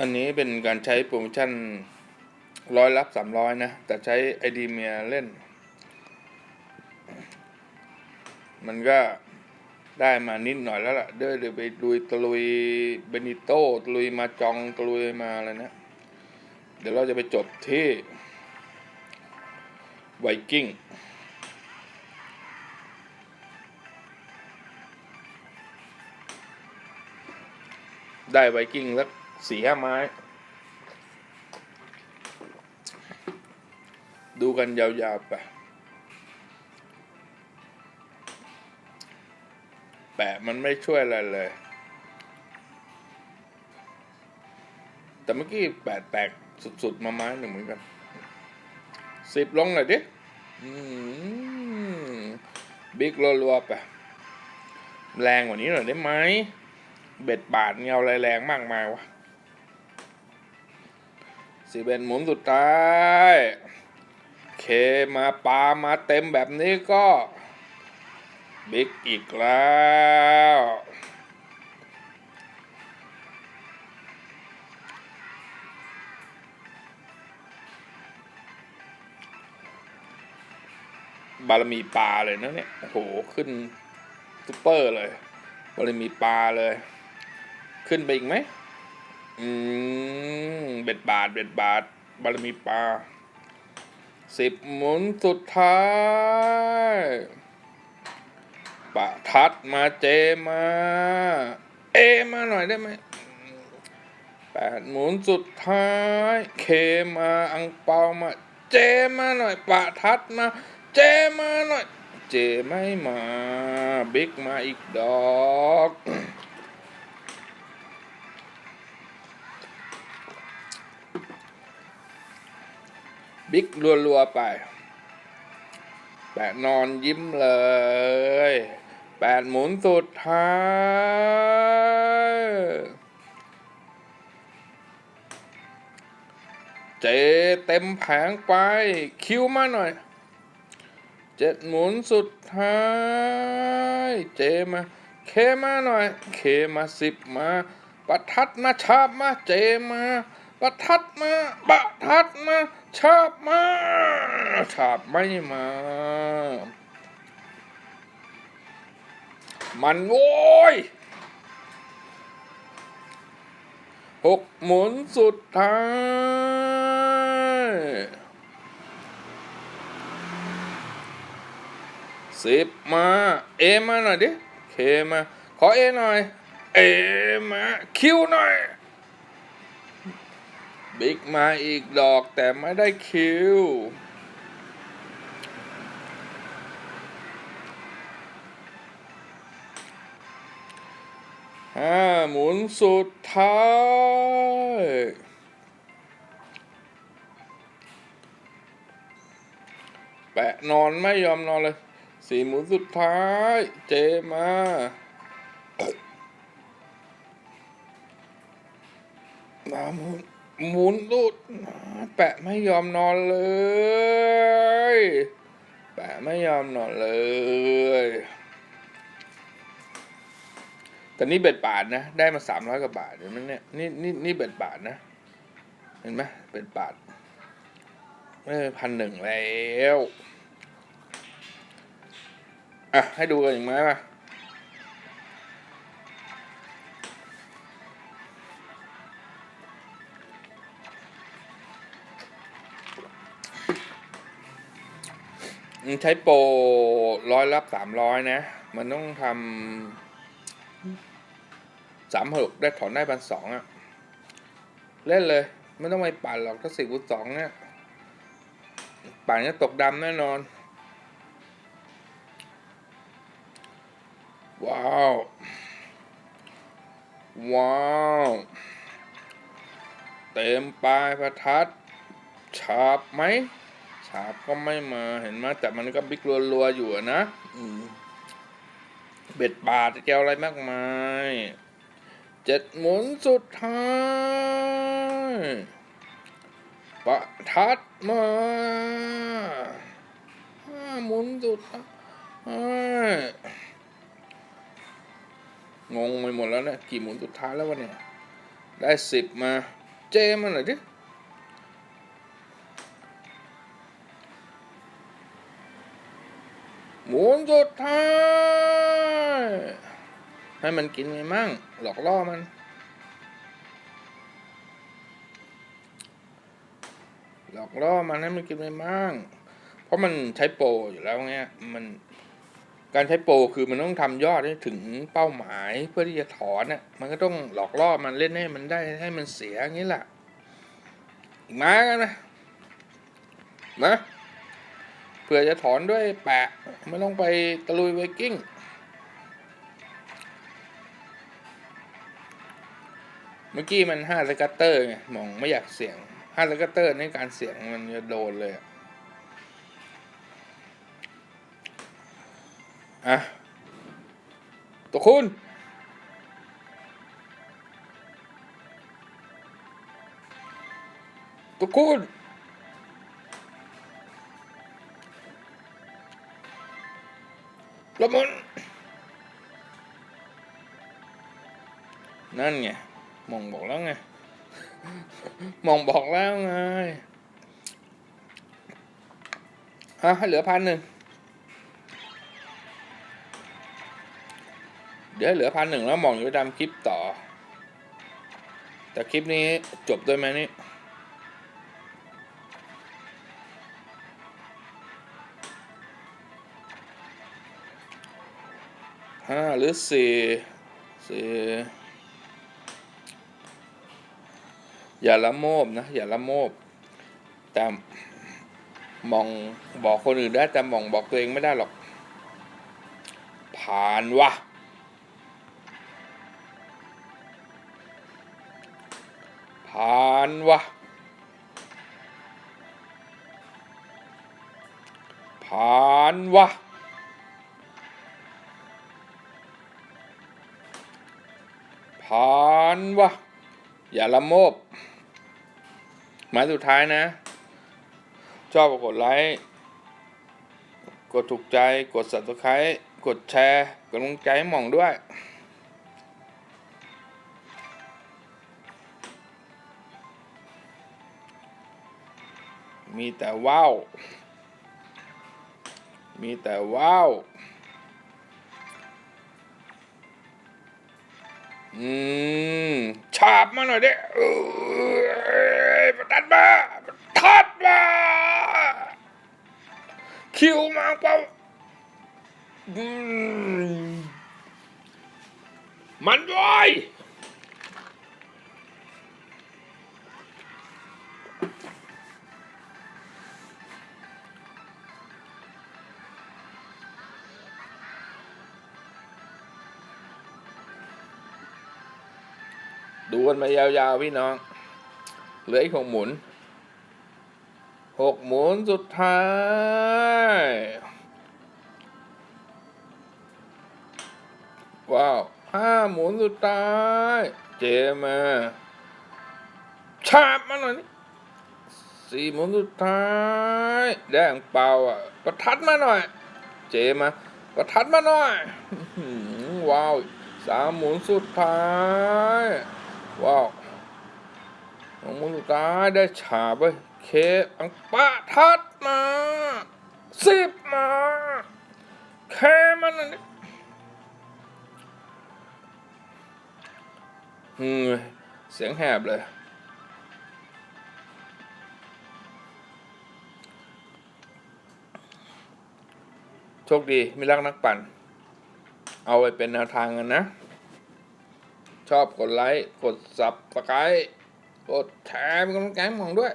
อันนี้เป็นการใช้โปรโมชั่นร้อยรับสามร้อยนะ แต่ใช้ไอดีเมียเล่น มันก็ได้มานิดหน่อยแล้วล่ะเดี๋ยวเดี๋ยวไปลุยตะลุยเบนิโต้ตะลุยมาจองตะลุยมาอะไรนะ เดี๋ยวเราจะไปจบที่ไวกิ้งได้ไวกิ้งสัก สี่ห้าไม้ ดูกันยาวๆไป แปะมันไม่ช่วยอะไรเลย แต่เมื่อกี้แปะแตกสุด ๆ มาไม้หนึ่งเหมือนกัน สิบลงหน่อยดิบิ๊กรัวๆไปแรงกว่านี้หน่อยได้ไหม เบ็ดบาทเงาอะไรแรงมากมายวะ สิเป็นหมุนสุดท้ายเคมาปามาเต็มแบบนี้ก็บิ๊กอีกแล้วบารมีปลาเลยนะเนี่ยโอ้โหขึ้นซุปเปอร์เลย บารมีปลาเลย ขึ้นไปอีกไหม อืม เบ็ดบาท เบ็ดบาท บารมีปลาสิบหมุนสุดท้ายปะทัดมาเจมา เอมาหน่อยได้ไหมแปดหมุนสุดท้าย เคมาอังเปามาเจมาหน่อยปะทัดมา เจมาหน่อย เจไม่มา บิ๊กมาอีกดอก บิ๊กรัวๆไป แปดนอนยิ้มเลย แปดหมุนสุดท้าย เจเต็มแผงไป คิวมาหน่อย เจ็ดหมุนสุดท้าย เจมา เคมาหน่อย เคมาสิบมา ประทัดมาชาบมา เจมา ประทัดมา ประทัดมา ชาบมากชาบไม่มา มันโว้ยหกหมุนสุดท้าย สิบมา เอมาหน่อยดิ เคมา ขอเอหน่อย เอมา คิวหน่อย บิ๊กมาอีกดอกแต่ไม่ได้คิว ห้าหมุนสุดท้าย แปะนอนไม่ยอมนอนเลย สี่หมุนสุดท้าย เจมามาหมุน หมุนลุดแปะไม่ยอมนอนเลย แปะไม่ยอมนอนเลย แต่นี่เบ็ดบาทนะ ได้มาสามร้อยกว่าบาทเห็นไหมเนี่ยนี่นี่นี่เบ็ดบาทนะ เห็นไหมเบ็ดบาทเออพันหนึ่งแล้ว อะ ให้ดูกันอีกไหมวะ ใช้โปรร้อยรับสามร้อยนะ มันต้องทำสามหกได้ถอนได้พันสองอะเล่นเลย ไม่ต้องไปปั่นหรอกถ้าสี่คูณสองเนี่ย ปั่นจะตกดำแน่นอน ว้าว ว้าว เต็มปลายประทัดฉาบไหม ฉาบก็ไม่มาเห็นไหมแต่มันก็บิ๊กรัวๆอยู่อะนะอืมเบ็ดบาทจะเกี่ยวอะไรมากมาย เจ็ดหมุนสุดท้ายประทัดมาห้าหมุนสุดท้ายงงไปหมดแล้วเนี่ย กี่หมุนสุดท้ายแล้ววะเนี่ย ได้สิบมา เจมาหน่อยดิ หมุนสุดท้ายให้มันกินไงมั่ง หลอกล่อมัน หลอกล่อมันให้มันกินไงมั่ง เพราะมันใช้โปรอยู่แล้วเงี้ยมันการใช้โปรคือมันต้องทำยอดให้ถึงเป้าหมายเพื่อที่จะถอนน่ะมันก็ต้องหลอกล่อมันเล่นให้มันได้ให้มันเสียอย่างนี้แหละอีกมากันนะมา เผื่อจะถอนด้วยแปะ ไม่ต้องไปตะลุยไวกิ้งเมื่อกี้มันห้าสกัตเตอร์ไงมองไม่อยากเสี่ยงห้าสกัตเตอร์ในการเสี่ยงมันจะโดนเลยอะอะตัวคุณตัวคุณ ละมุนนั่นไงมองบอกแล้วไงมองบอกแล้วไงอะให้เหลือพันหนึ่งเดี๋ยวให้เหลือพันหนึ่งแล้วมองอยู่ดำคลิปต่อ แต่คลิปนี้จบด้วยไหมนี่ หรือสี่สี่อย่าละโมบนะ อย่าละโมบ แต่มองบอกคนอื่นได้แต่มองบอกตัวเองไม่ได้หรอก ผ่านวะผ่านวะผ่านวะ ผ่านวะอย่าละโมบหมายสุดท้ายนะ ชอบกดไลค์ กดถูกใจ กด subscribe กดแชร์ กดลงใจให้หม่องด้วยมีแต่ว้าว มีแต่ว้าว อืมฉาบมาหน่อยดิเอ้ยประทัดมาประทัดมา คิวมาเปล่าอืมมันด้วย ดูกันมายาวๆพี่น้อง เหลืออีกหกหมุนหกหมุนสุดท้ายว้าวห้าหมุนสุดท้าย เจมาชาบมาหน่อยนี่สี่หมุนสุดท้าย แดงเปล่าอะ ประทัดมาหน่อย เจมา ประทัดมาหน่อยว้าวสามหมุนสุดท้าย ว้าวสองมุนสุดท้ายได้ฉาบเว้ยเคอังปะทัดมาสิบมาแค่มันนนี้อืมเสียงแหบเลย โชคดี ไม่รักนักปั่น เอาไปเป็นแนวทางกันนะ ชอบกดไลค์ กดซับสไครต์กดแชร์เป็นกำลังใจให้หมองด้วย